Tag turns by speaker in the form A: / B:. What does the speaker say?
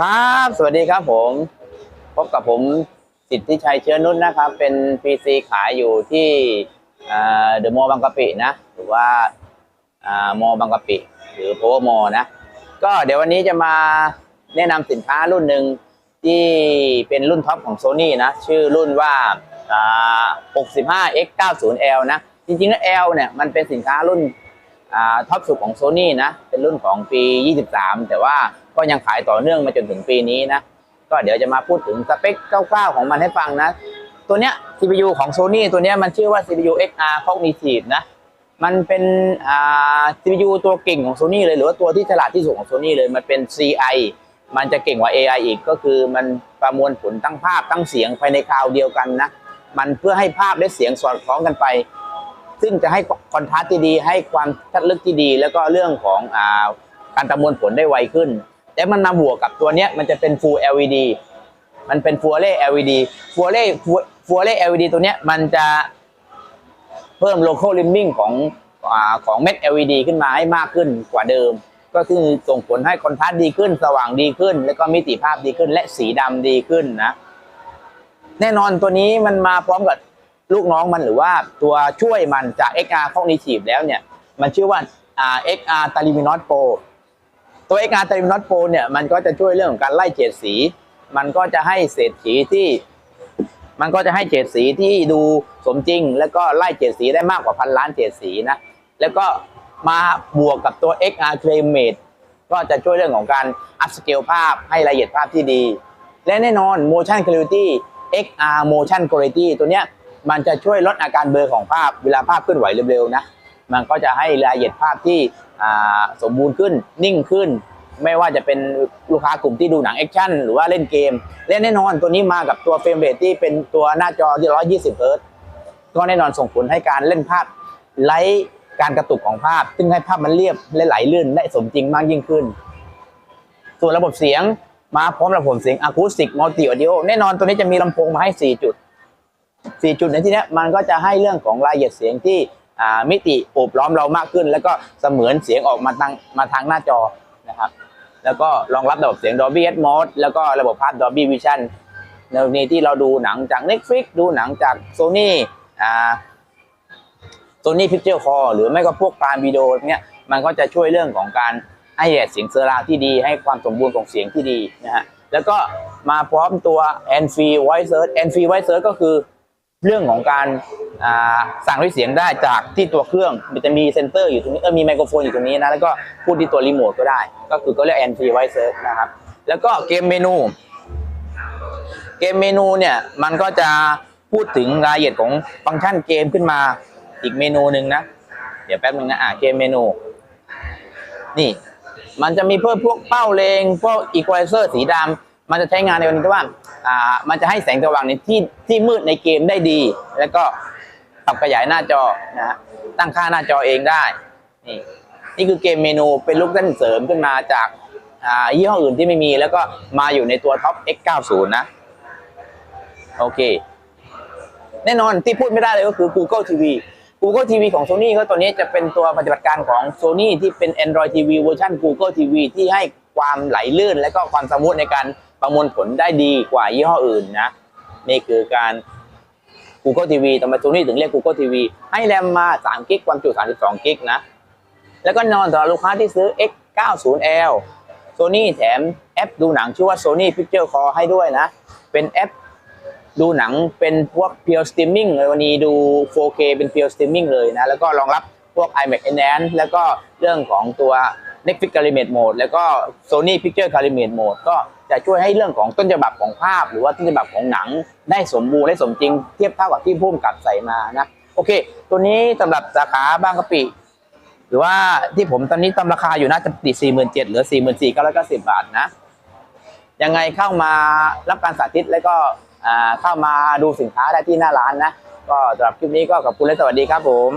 A: ครับ สวัสดีครับผม พบกับผมสิทธิชัยเชื้อนุชนะครับ เป็น PC ขายอยู่ที่เดอะมอลล์บางกะปินะ หรือว่ามอลล์บางกะปิ หรือโพมอนะ ก็เดี๋ยววันนี้จะมาแนะนำสินค้ารุ่นหนึ่งที่เป็นรุ่นท็อปของ Sony นะ ชื่อรุ่นว่า 65X90L นะ จริงๆแล้ว L เนี่ย มันเป็นสินค้ารุ่น ท็อปสุดของ Sony นะ เป็นรุ่นของปี 23 แต่ว่าก็ยังขายต่อเนื่องมาจนถึงปีนี้นะ ก็เดี๋ยวจะมาพูดถึงสเปคคร่าวๆของมันให้ฟังนะ ตัวเนี้ย CPU ของ Sony ตัวเนี้ยมันชื่อว่า CPU XR Cognitive นะ มันเป็นอ่า CPU ตัวเก่งของ Sony เลยหรือว่าตัวที่ฉลาดที่สุดของ Sony เลย มันเป็น CI มันจะเก่งกว่า AI อีกก็คือมันประมวลผลตั้งภาพตั้งเสียงภายในคราวเดียวกันนะ มันเพื่อให้ภาพและเสียงสอดคล้องกันไป ซึ่งจะให้คอนทราสต์ที่ดี ให้ความชัดลึกที่ดี แล้วก็เรื่องของอาการประมวลผลได้ไวขึ้น แต่มันมาบวกกับตัวเนี้ยมันจะเป็น Full LED มันเป็น Full Array LED Full Array Full Array LED ตัวเนี้ยมันจะเพิ่ม local limbing ของอของเม็ด LED ขึ้นมาให้มากขึ้นกว่าเดิม ก็คือส่งผลให้คอนทราสต์ดีขึ้น สว่างดีขึ้น แล้วก็มิติภาพดีขึ้น และสีดำดีขึ้นนะ แน่นอนตัวนี้มันมาพร้อมกับ ลูกน้องมันหรือว่าตัวช่วยมันจาก XR Cognitive แล้วเนี่ย มันชื่อว่า XR t a l i m i n o t Pro ตัว XR t a l i m i n o t Pro เนี่ย มันก็จะช่วยเรื่องของการไล่เฉดสี มันก็จะให้เศษสีที่ มันก็จะให้เฉดสีที่ดูสมจริง แล้วก็ไล่เฉดสีได้มากกว่าพันล้านเฉดสีนะ แล้วก็มาบวกกับตัว XR c l a i m a t e ก็จะช่วยเรื่องของการอัพสเกลภาพให้ละเอียดภาพที่ดี และแน่นอน motion clarity XR motion quality ตัวเนี้ย มันจะช่วยลดอาการเบลอของภาพเวลาภาพเคลื่อนไหวเร็วๆนะมันก็จะให้รายละเอียดภาพที่สมบูรณ์ขึ้นนิ่งขึ้น ไม่ว่าจะเป็นลูกค้ากลุ่มที่ดูหนังแอคชั่นหรือว่าเล่นเกมและแน่นอนตัวนี้มากับตัวเฟรมเรทที่เป็นตัวหน้าจอที่120เฮิร์ตซ์ก็แน่นอนส่งผลให้การเล่นภาพไร้การกระตุกของภาพ ซึ่งให้ภาพมันเรียบและไหลลื่นได้สมจริงมากยิ่งขึ้น ส่วนระบบเสียงมาพร้อมระบบเสียงอะคูสติกมัลติออดิโอแน่นอนตัวนี้จะมีลำโพงมาให้ 4 จุด 4 จุดในที่นี้มันก็จะให้เรื่องของรายละเอียดเสียงที่มิติโอบล้อมเรามากขึ้น แล้วก็เสมือนเสียงออกมาทางมาทางหน้าจอนะครับแล้วก็รองรับระบบเสียง Dolby Atmos แล้วก็ระบบภาพ Dolby Vision ในกรณีที่เราดูหนังจาก Netflix ดูหนังจาก Sony อ่า Sony Picture Core หรือไม่ก็พวกการวิดีโอเนี้ยมันก็จะช่วยเรื่องของการให้เสียงเซอร์ราที่ดี ให้ความสมบูรณ์ของเสียงที่ดีนะฮะแล้วก็มาพร้อมตัว n f Voice Search n f Voice Search ก็คือ เรื่องของการสั่งด้วยเสียงได้จากที่ตัวเครื่องมันจะมีเซนเซอร์อยู่ตรงนี้เออมีไมโครโฟนอยู่ตรงนี้นะแล้วก็พูดที่ตัวรีโมทก็ได้ ก็คือก็เรียก n f r e e Voice Search นะครับ แล้วก็เกมเมนู เกมเมนูเนี่ยมันก็จะพูดถึงรายละเอียดของฟังก์ชันเกมขึ้นมาอีกเมนูหนึ่งนะ เดี๋ยวแป๊บนึงนะอะเกมเมนู นี่ มันจะมีเพิ่มพวกเป้าเลงพวกอีควอไลเซอร์สีดำ มันจะใช้งานในวันนี้ที่ว่าอ่า มันจะให้แสงสว่างในที่ที่มืดในเกมได้ดี แล้วก็ปรับขยายหน้าจอนะฮะตั้งค่าหน้าจอเองได้ นี่นี่คือเกมเมนูเป็นลูกเล่นเสริมขึ้นมาจากอ่ายี่ห้ออื่นที่ไม่มี แล้วก็มาอยู่ในตัวท็อป X90 นะโอเค แน่นอนที่พูดไม่ได้เลยก็คือ Google TV Google TV ของ Sony ก็ตัวนี้จะเป็นตัวปฏิบัติการของ Sony ที่เป็น Android TV เวอร์ชัน Google TV ที่ให้ ความไหลลื่น และก็ความสมูทในการประมวลผลได้ดีกว่ายี่ห้ออื่นนะนี่คือการ Google TV ทำไม Sony ถึงเรียก Google TV ให้แรมมา3กิกความจุ32กิกนะ แล้วก็นอนสำหรับลูกค้าที่ซื้อ X90L Sony แถมแอปดูหนังชื่อว่า Sony Picture Core ให้ด้วยนะ เป็นแอปดูหนังเป็นพวก Pure Streaming เลยวันนี้ดู 4K เป็น Pure Streaming เลยนะ แล้วก็รองรับพวก iMac Enhance แล้วก็เรื่องของตัว Netflix Calibrate Mode แล้วก็ Sony Picture Calibrate Mode ก็จะช่วยให้เรื่องของต้นฉบับของภาพ หรือว่าต้นฉบับของหนัง ได้สมบูรณ์และสมจริงเทียบเท่ากับที่พุ่มกับใส่มานะโอเค ตัวนี้สำหรับสาขาบางกะปิ หรือว่าที่ผมตอนนี้ตามราคาอยู่น่าจะติด47,000เหลือ44,990บาทนะยังไงเข้ามารับการสาธิตแล้วก็อ่าเข้ามาดูสินค้าได้ที่หน้าร้านนะ ก็สำหรับคลิปนี้ก็ขอบคุณและสวัสดีครับผม